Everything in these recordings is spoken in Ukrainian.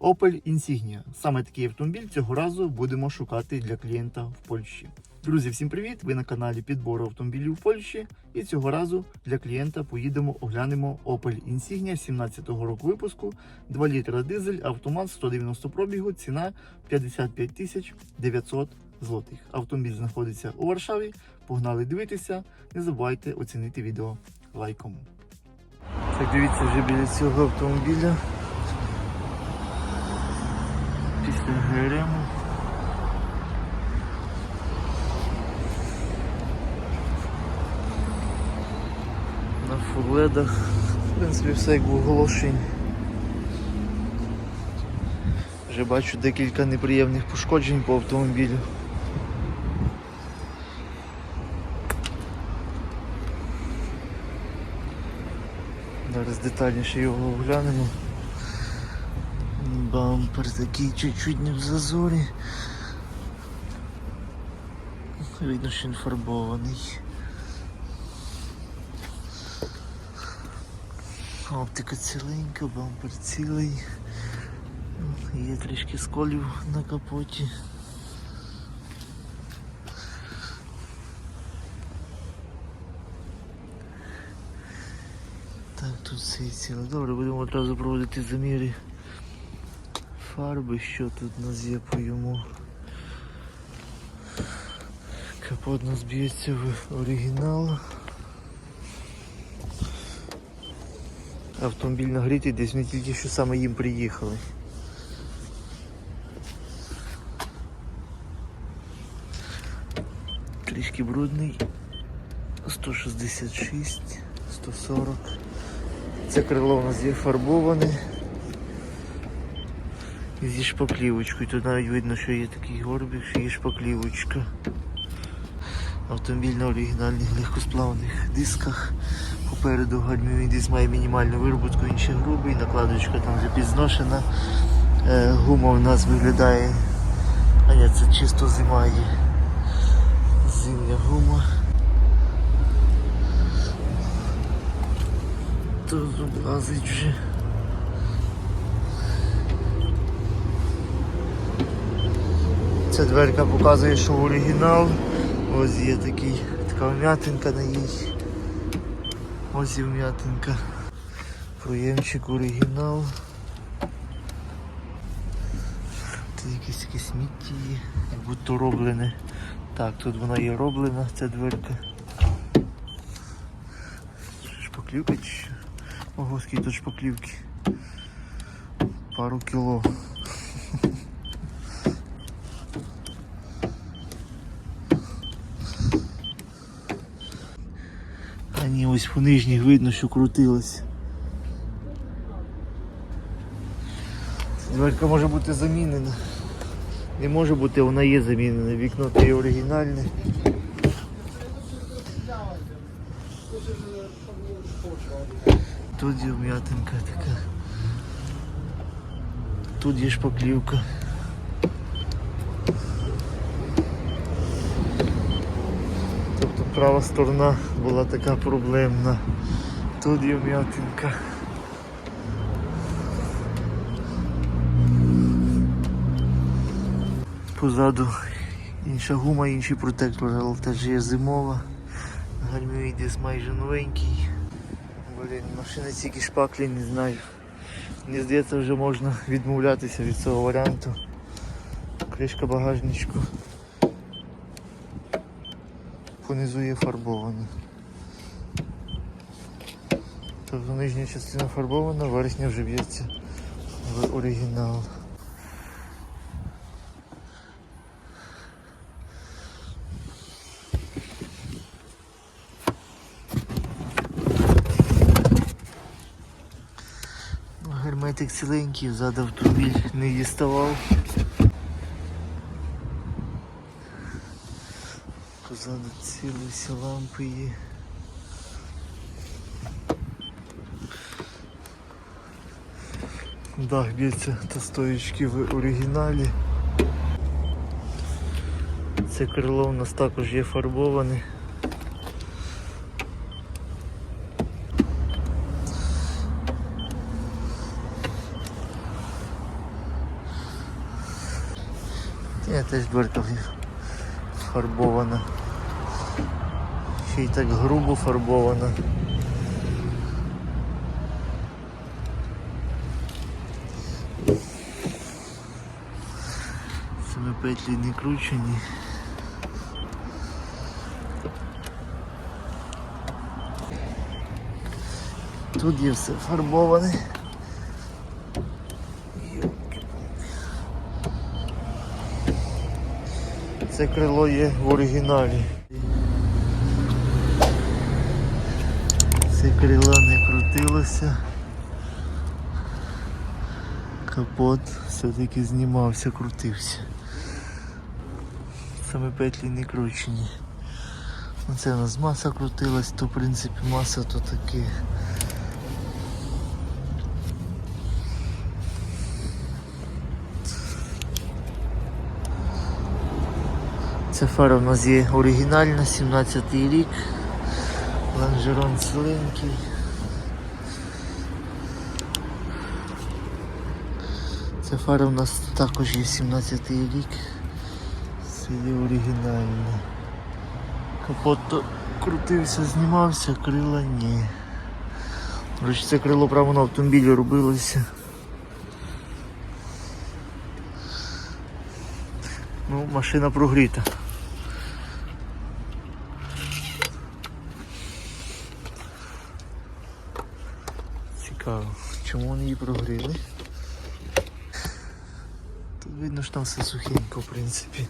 Opel Insignia. Саме такий автомобіль цього разу будемо шукати для клієнта в Польщі. Друзі, всім привіт! Ви на каналі підбору автомобілів в Польщі. І цього разу для клієнта поїдемо оглянемо Opel Insignia 17-го року випуску, 2 літра дизель, автомат 190 пробігу, ціна 55 тисяч 900 злотих. Автомобіль знаходиться у Варшаві. Погнали дивитися. Не забувайте оцінити відео лайком. Так, дивіться вже біля цього автомобіля. Після На фурледах. В принципі, все як в оголошенні. Вже бачу декілька неприємних пошкоджень по автомобілю. Зараз детальніше його оглянемо. Бампер такий чуть-чуть не в зазорі. Видно, що він фарбований. Оптика ціленька, бампер цілий. Є трішки сколів на капоті. Так, тут все ціле. Добре, будемо одразу проводити заміри фарби, що тут у нас є по йому. Капот нас б'ється в оригінал. Автомобіль нагрітий, десь ми тільки що саме їм приїхали. Трішки брудний. 166, 140. Це крило у нас є фарбоване. Зі шпаклівочкою. Тут навіть видно, що є такий горбик, що є шпаклівочка. Автомобіль на оригінальних легкосплавних дисках. Попереду гальмівий диск має мінімальну вироботку, інший грубий, накладочка там вже підзношена. Е, гума у нас виглядає. А ні, це чисто зима є. Зимня гума. Тут облазить вже. Ця дверка показує, що оригінал. Ось є такий, така вм'ятинка на їй. Ось і вм'ятинка. Проємчик оригінал. Це якесь таке сміття є, як будто роблене. Так, тут вона є роблена, ця дверка. Шпаклівка чи? Ого, скільки тут шпаклівки. Пару кіло. Ось по нижніх видно, що крутилось. Дверка може бути замінена. Не може бути, вона є замінена. Вікно то є оригінальне. Тут є вм'ятинка така. Тут є шпаклівка. Права сторона була така проблемна. Тут є вм'ятинка. Позаду інша гума, інший протектор, але теж є зимова. Гальмовий десь майже новенький. Блін, машина тільки шпаклі, не знаю. Мені здається, вже можна відмовлятися від цього варіанту. Кришка багажничку. Понизу є фарбована. Тобто нижня частина фарбована, верхня вже б'ється в оригінал. Герметик ціленький, взад автомобіль не діставав. Позаду цілі всі лампи є. Дах б'ється та стоїчки в оригіналі. Це крило у нас також є фарбоване. Ні, теж дверка фарбована. Й так грубо фарбована. Саме петлі не кручені. Тут є все фарбоване. Це крило є в оригіналі. Це крило не крутилося. Капот все-таки знімався, крутився. Саме петлі не кручені. Оце у нас маса крутилась, то в принципі маса то таке. Ця фара у нас є оригінальна, 17-й рік. Лонжерон ціленький. Ця фара у нас також є 17-й рік. Це є оригінальна. Капот крутився, знімався, крила ні. До речі, це крило прямо на автомобілі робилося. Ну, машина прогріта. Тут видно, що там все сухенько, в принципі.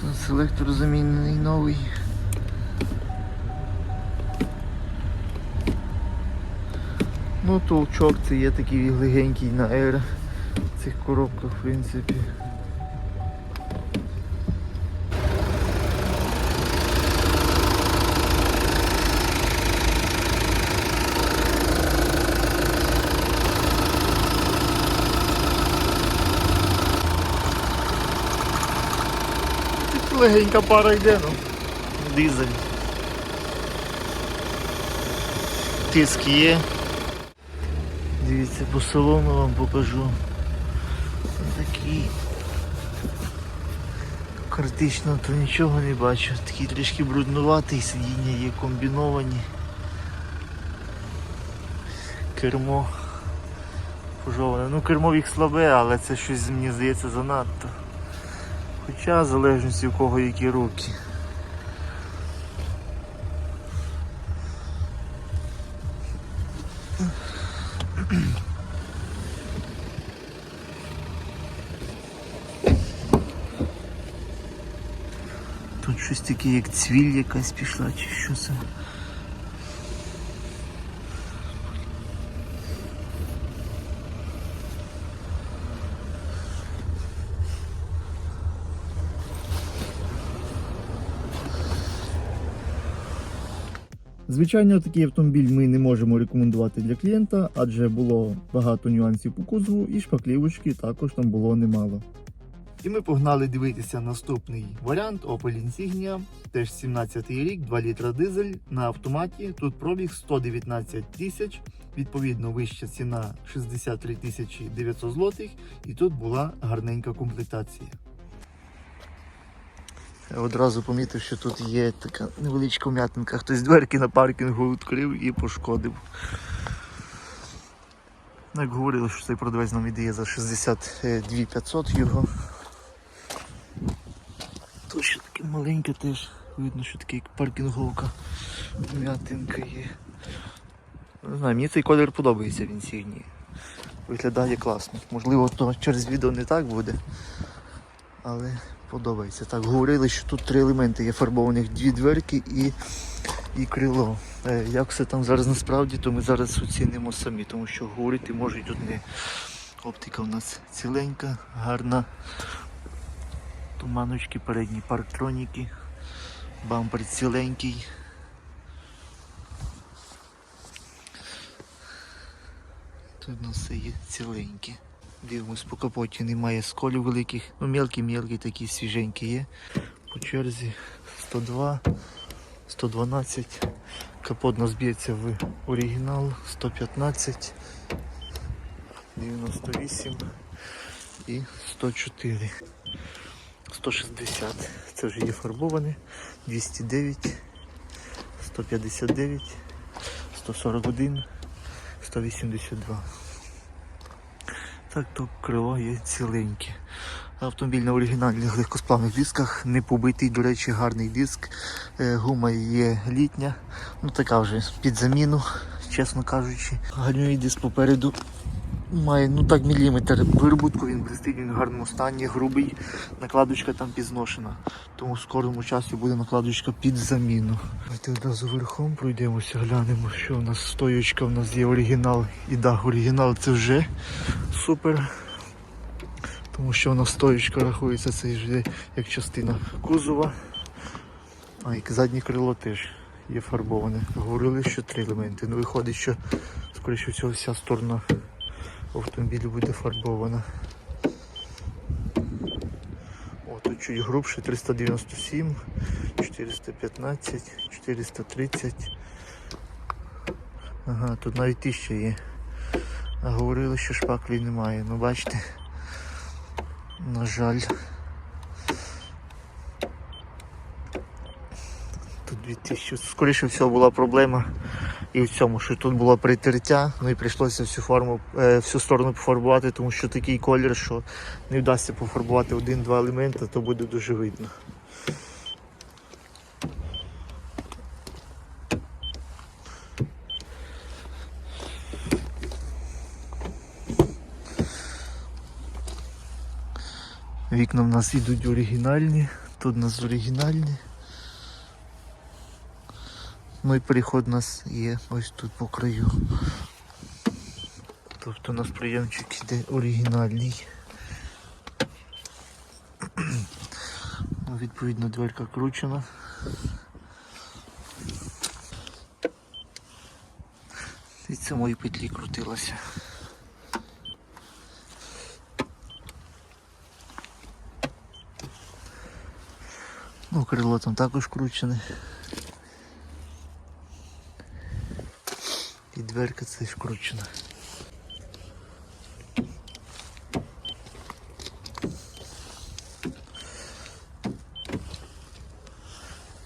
Тут селектор замінений новий. Ну, толчок це є такий легенький на Air в цих коробках, в принципі. Легенька пара йде, ну. Дизель. Тиск є. Дивіться, по салону вам покажу. Такий. Критично то нічого не бачу. Такий трішки бруднуватий, сидіння є комбіновані. Кермо пожоване. Ну кермо їх слабе, але це щось мені здається занадто. Хоча залежності у кого які руки. Таке, як цвіль якась пішла, чи що це. Звичайно, такий автомобіль ми не можемо рекомендувати для клієнта, адже було багато нюансів по кузову і шпаклівочки також там було немало. І ми погнали дивитися наступний варіант Opel Insignia, теж 17 й рік, 2 літра дизель на автоматі. Тут пробіг 119 тисяч, відповідно вища ціна 63 тисячі 900 злотих, і тут була гарненька комплектація. Одразу помітив, що тут є така невеличка вм'ятинка. Хтось дверки на паркінгу відкрив і пошкодив. Ну, Як говорили, що цей продавець нам віддає за 62 500 його. Тут ще таке маленьке теж. Видно, що таке як паркінговка. Вм'ятинка є. Не знаю, мені цей колір подобається він сігній. Виглядає класно. Можливо, то через відео не так буде. Але подобається. Так, говорили, що тут три елементи є фарбованих дві дверки і, і крило. Е, як все там зараз насправді, то ми зараз оцінимо самі, тому що говорити можуть одне. Оптика у нас ціленька, гарна. Туманочки, передні парктроніки, бампер ціленький. Тут у нас є ціленьке. Дивимось, по капоті немає сколів великих. Ну, мелкі-мелкі такі свіженькі є. По черзі 102, 112. Капот нас б'ється в оригінал 115, 98 і 104. 160. Це вже є фарбоване. 209, 159, 141, 182. Так, то крило є ціленьке. Автомобіль на оригінальних легкосплавних дисках, не побитий, до речі, гарний диск. Е, Гума є літня, ну така вже під заміну, чесно кажучи. Гальмівий диск попереду має ну так міліметр виробутку, він блистить, він в гарному стані, грубий, накладочка там підзношена. Тому в скорому часі буде накладочка під заміну. Давайте одразу верхом пройдемося, глянемо, що у нас стоючка, у нас є оригінал і дах оригінал це вже супер. Тому що вона стоючка рахується це вже як частина кузова. А як заднє крило теж є фарбоване. Говорили, що три елементи. Ну виходить, що скоріше всього вся сторона автомобілю буде фарбована. О, тут чуть грубше 397, 415, 430. Ага, тут навіть 1000 є. А говорили, що шпаклі немає. Ну бачите. На жаль. Тут 2000. Скоріше всього була проблема і в цьому, що тут було притертя, ну і прийшлося всю форму, е, всю сторону пофарбувати, тому що такий колір, що не вдасться пофарбувати один-два елементи, то буде дуже видно. Вікна в нас йдуть оригінальні, тут у нас оригінальні. Ну і переход у нас є ось тут по краю. Тобто у нас прийомчик іде оригінальний. Ну, Відповідно дверка кручена. І це мої петлі крутилося. Ну, крило там також кручене. Дверка це ж кручена.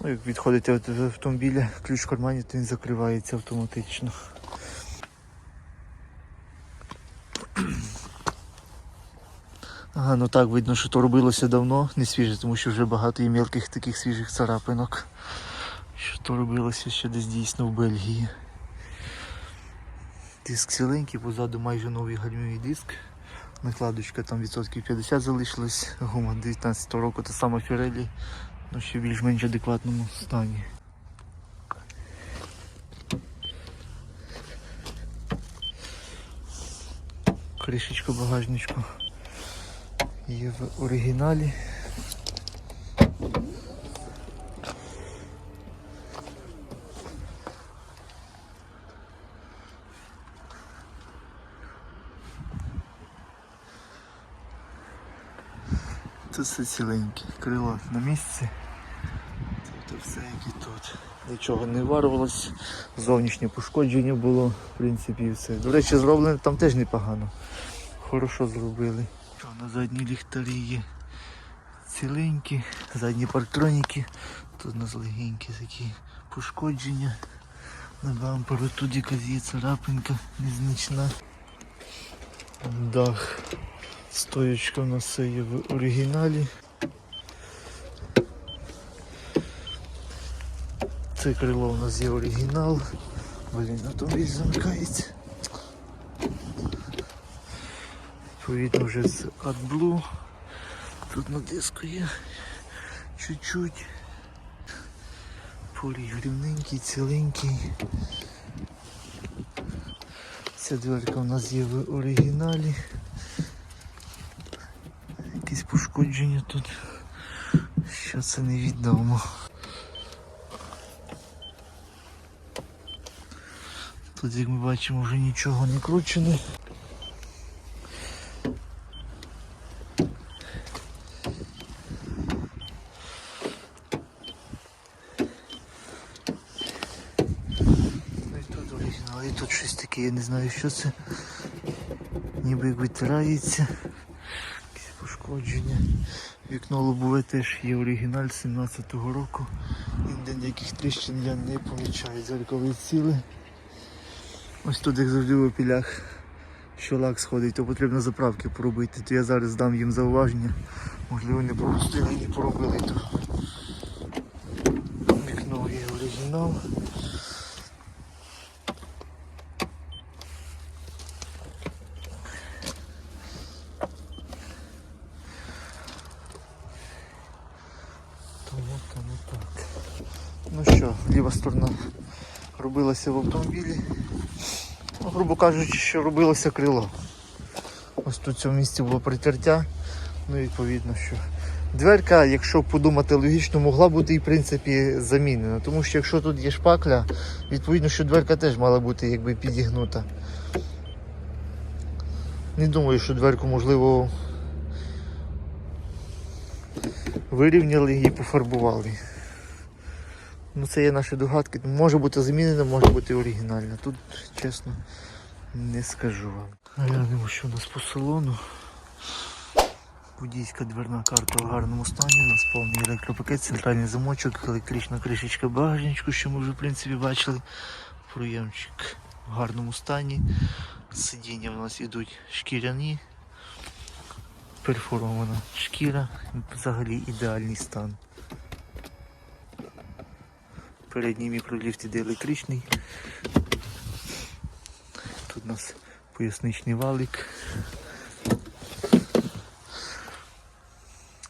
Ну, як відходите від автомобіля, ключ в кармані, то він закривається автоматично. Ага, ну так видно, що то робилося давно, не свіже, тому що вже багато є мілких таких свіжих царапинок. Що то робилося ще десь дійсно в Бельгії. Диск ціленький, позаду майже новий гальмовий диск. Накладочка там відсотків 50 залишилась, гума 19 року, та сама Фірелі, ну ще в більш-менш адекватному стані. Кришечка багажничку є в оригіналі. Тут все ціленьке, крило на місці. Тобто все як і тут. Нічого не варвалось, зовнішнє пошкодження було, в принципі, і все. До речі, зроблено там теж непогано. Хорошо зробили. На задній ліхтарі є ціленькі, задні парктроніки. Тут у нас легенькі такі пошкодження. На бамперу тут якась є царапинка незначна. Дах. Стоєчка у нас є в оригіналі. Це крило у нас є оригінал. Блін, автомобіль замикається. Відповідно вже з AdBlue. Тут на диску є чуть-чуть. Полій рівненький, ціленький. Ця дверка у нас є в оригіналі пошкодження тут. Що це невідомо. Тут, як ми бачимо, вже нічого не кручено. Ну і тут щось таке, я не знаю що це, ніби як витирається. Якісь пошкодження. Вікно лобове теж є оригіналь 17-го року. Ніде ніяких тріщин я не помічаю. Зеркало ціле. Ось тут як завжди в опілях, що лак сходить, то потрібно заправки поробити. То я зараз дам їм зауваження. Можливо, не пропустили і не поробили то. Вікно є оригінал. Тому там і так. Ну що, ліва сторона робилася в автомобілі. Ну, грубо кажучи, що робилося крило. Ось тут в цьому місці було притертя. Ну відповідно, що дверка, якщо подумати логічно, могла бути і в принципі замінена. Тому що якщо тут є шпакля, відповідно, що дверка теж мала бути якби підігнута. Не думаю, що дверку можливо вирівняли і пофарбували. Ну це є наші догадки. Може бути замінена, може бути оригінальна. Тут чесно не скажу вам. Глянемо, що у нас по салону. Водійська дверна карта в гарному стані, у нас повний електропакет, центральний замочок, електрична кришечка багажничку, що ми вже в принципі бачили. Проємчик в гарному стані. Сидіння у нас ідуть шкіряні. Перфорована шкіра, взагалі ідеальний стан. Передній мікроліфт іде електричний. Тут у нас поясничний валик.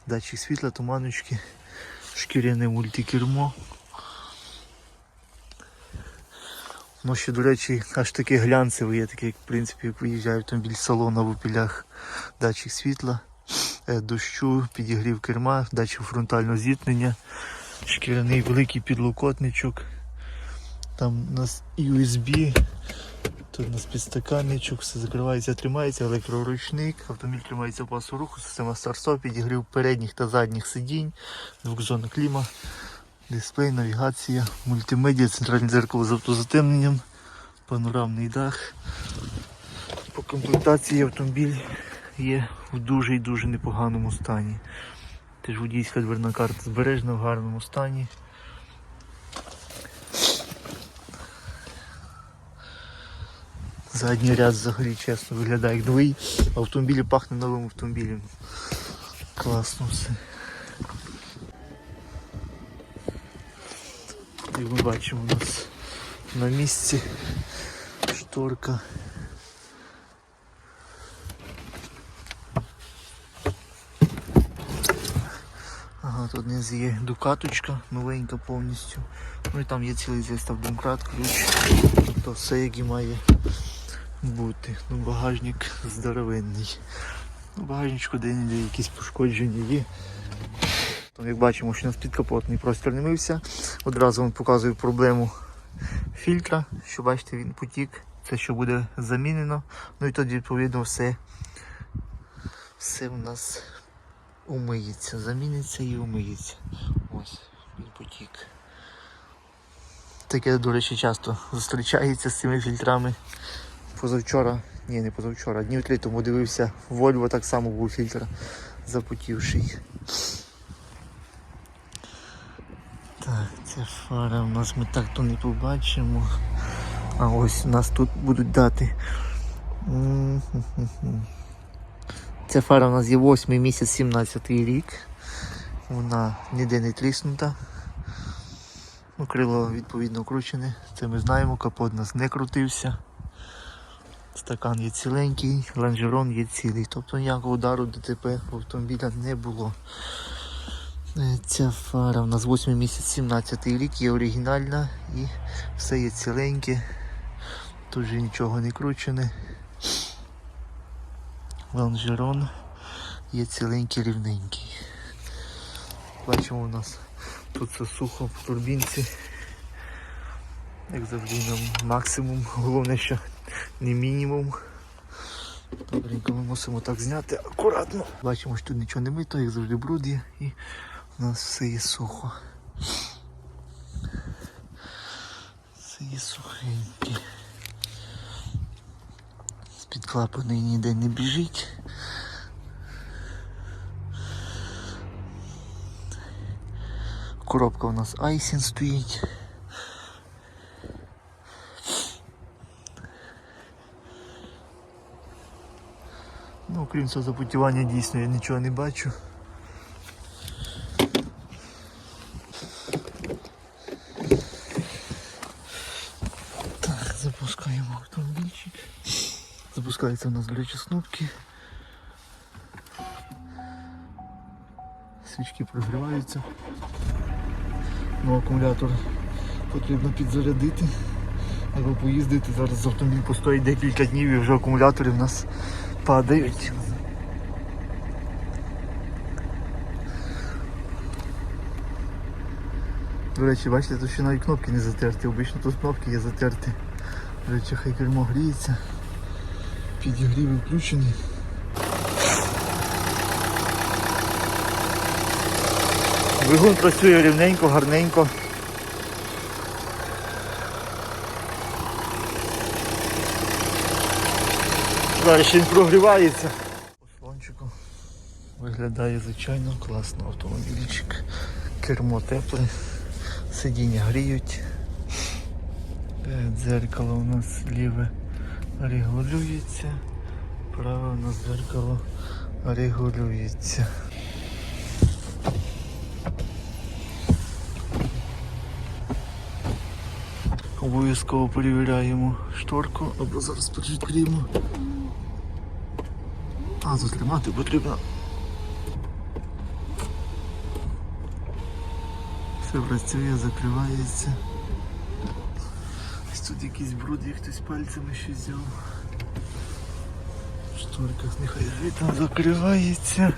Датчик світла, туманочки, шкіряне мультикермо. Воно ще, до речі, аж таке глянцеве є, таке, як в принципі, як виїжджає автомобіль з салона в опілях. Датчик світла, е, дощу, підігрів керма, датчик фронтального зіткнення, шкіряний великий підлокотничок. Там у нас USB, тут у нас підстаканничок, все закривається, тримається, електроручник, автомобіль тримається пасу руху, система старт підігрів передніх та задніх сидінь, двохзонна кліма, дисплей, навігація, мультимедіа, центральне дзеркало з автозатемненням, панорамний дах. По комплектації автомобіль є в дуже і дуже непоганому стані. Теж водійська дверна карта збережена в гарному стані. Задній ряд взагалі чесно виглядає як новий. Автомобілі пахне новим автомобілем. Класно все. Як ми бачимо, у нас на місці шторка. Тут знизу є дукаточка новенька повністю. Ну і там є цілий зістав домкрат, ключ. Тобто все як і має бути. Ну, багажник здоровенний. Ну, багажничку де-не-де якісь пошкодження є. Там, як бачимо, що у нас підкапотний простір не мився. Одразу вам показую проблему фільтра, що бачите, він потік. Це що буде замінено. Ну і тоді відповідно все, все в нас умиється, заміниться і умиється. Ось, він потік. Таке, до речі, часто зустрічається з цими фільтрами. Позавчора, ні, не позавчора, днів три тому дивився, в Volvo так само був фільтр запотівший. Так, ця фара у нас ми так то не побачимо. А ось нас тут будуть дати. Ця фара у нас є 8 місяць 17 рік. Вона ніде не тріснута. Ну, крило відповідно кручене, це ми знаємо, капот у нас не крутився. Стакан є ціленький, лонжерон є цілий. Тобто ніякого удару ДТП автомобіля не було. Е, Ця фара у нас 8 місяць 17 рік, є оригінальна і все є ціленьке. Тут же нічого не кручене. Лонжерон є ціленький рівненький. Бачимо у нас тут все сухо в турбінці. Як завжди нам максимум, головне, що не мінімум. Добренько ми мусимо так зняти акуратно. Бачимо, що тут нічого не мито, як завжди бруд є і у нас все є сухо. Все є сухеньке. З-під клапани ніде не біжить. Коробка у нас Айсін стоїть. Ну, крім цього запутівання дійсно я нічого не бачу. Так, запускаємо автомобільчик. Запускаються у нас, до речі, снопки. Свічки прогріваються. Ну, акумулятор потрібно підзарядити або поїздити. Зараз автомобіль постоїть декілька днів і вже акумулятори в нас падають. До речі, бачите, тут ще навіть кнопки не затерті. Обично тут кнопки є затерті. До речі, хай кермо гріється. Підігрів включений. Двигун працює рівненько, гарненько. Далі він прогрівається. По салончику виглядає звичайно класно автомобільчик. Кермо тепле, сидіння гріють. Е, Дзеркало у нас ліве регулюється, праве у нас дзеркало регулюється. Обов'язково перевіряємо шторку або зараз перекриємо. А, затримати потрібно. Все працює, закривається. Тут якийсь бруд, як хтось пальцями щось взяв. Шторка нехай звідти закривається.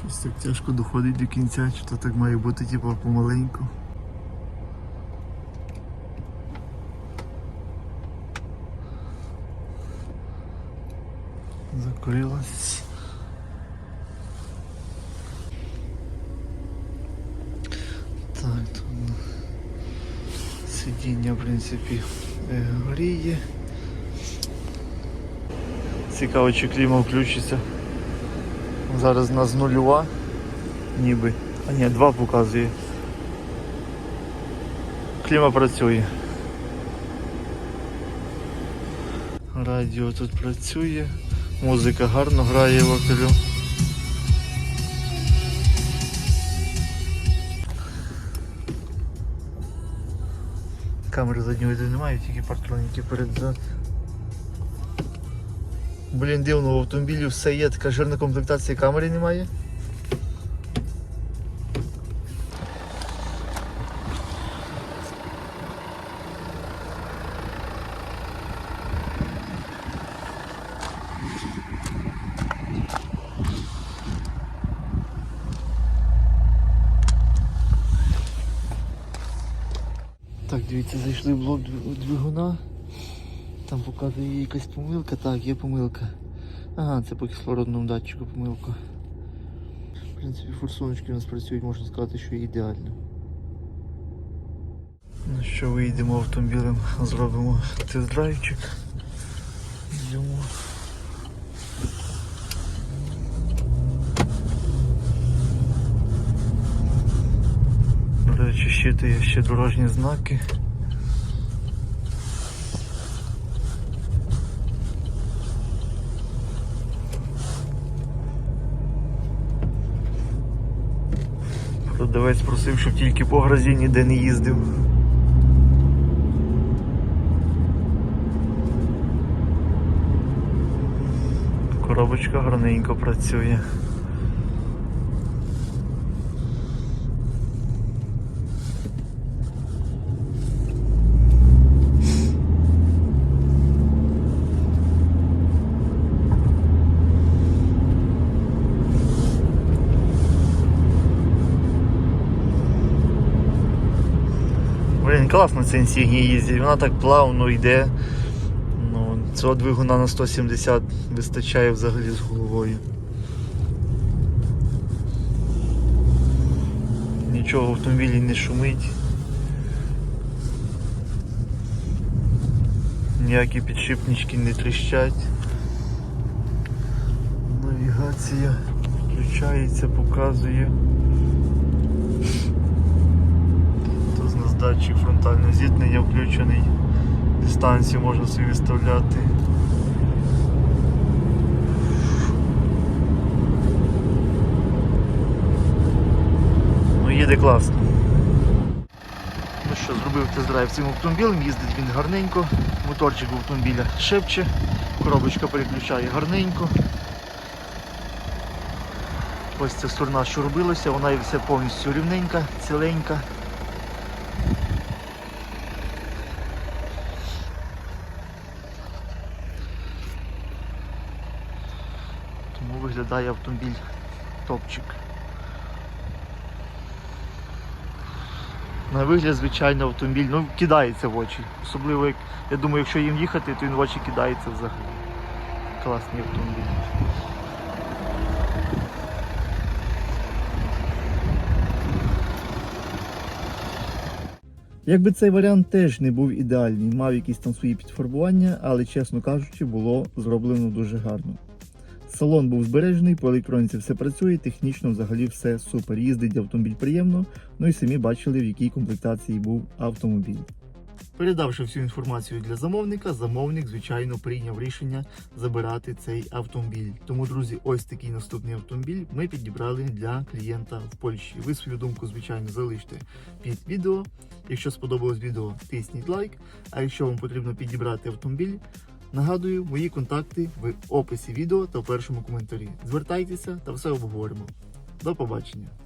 Щось так тяжко доходить до кінця, чи то так має бути типу помаленьку. Закрилась. Так, тут ну, сидіння, в принципі, е, гріє. Цікаво, чи кліма включиться. Зараз у нас нульова, ніби. А ні, два показує. Кліма працює. Радіо тут працює. Музика гарно грає в вокалю. Камери заднього віду немає, тільки партроніки перед. зад. Блін, дивно, в автомобілі все є, така жирна комплектація камери немає. Так, зайшли блок двигуна. Там показує якась помилка. Так, є помилка. Ага, це по кислородному датчику помилка. В принципі, форсуночки у нас працюють, можна сказати, що ідеально. Ну що, виїдемо автомобілем, зробимо тест-драйвчик. Йдемо. До речі, щитує ще дорожні знаки. Продавець просив, щоб тільки по грозі ніде не їздив. Коробочка гарненько працює. класно ця інсігнія їздить, вона так плавно йде. Ну, Цього двигуна на 170 вистачає взагалі з головою. Нічого в автомобілі не шумить. Ніякі підшипнички не тріщать. Навігація включається, показує. Датчик фронтального зіткнення включений. Дистанцію можна собі виставляти. Ну їде класно. Ну що, зробив тест-драйв цим автомобілем, їздить він гарненько, моторчик автомобіля шепче, коробочка переключає гарненько. Ось ця сторона, що робилося, вона і все повністю рівненька, ціленька. Тому виглядає автомобіль топчик. На вигляд, звичайно, автомобіль ну, кидається в очі. Особливо, як, я думаю, якщо їм їхати, то він в очі кидається взагалі. Класний автомобіль. Якби цей варіант теж не був ідеальний, мав якісь там свої підфарбування, але, чесно кажучи, було зроблено дуже гарно. Салон був збережений, по електроніці все працює, технічно взагалі все супер. Їздить автомобіль приємно, ну і самі бачили, в якій комплектації був автомобіль. Передавши всю інформацію для замовника, замовник, звичайно, прийняв рішення забирати цей автомобіль. Тому, друзі, ось такий наступний автомобіль ми підібрали для клієнта в Польщі. Ви свою думку, звичайно, залиште під відео. Якщо сподобалось відео, тисніть лайк. А якщо вам потрібно підібрати автомобіль, нагадую, мої контакти в описі відео та в першому коментарі. Звертайтеся та все обговоримо. До побачення!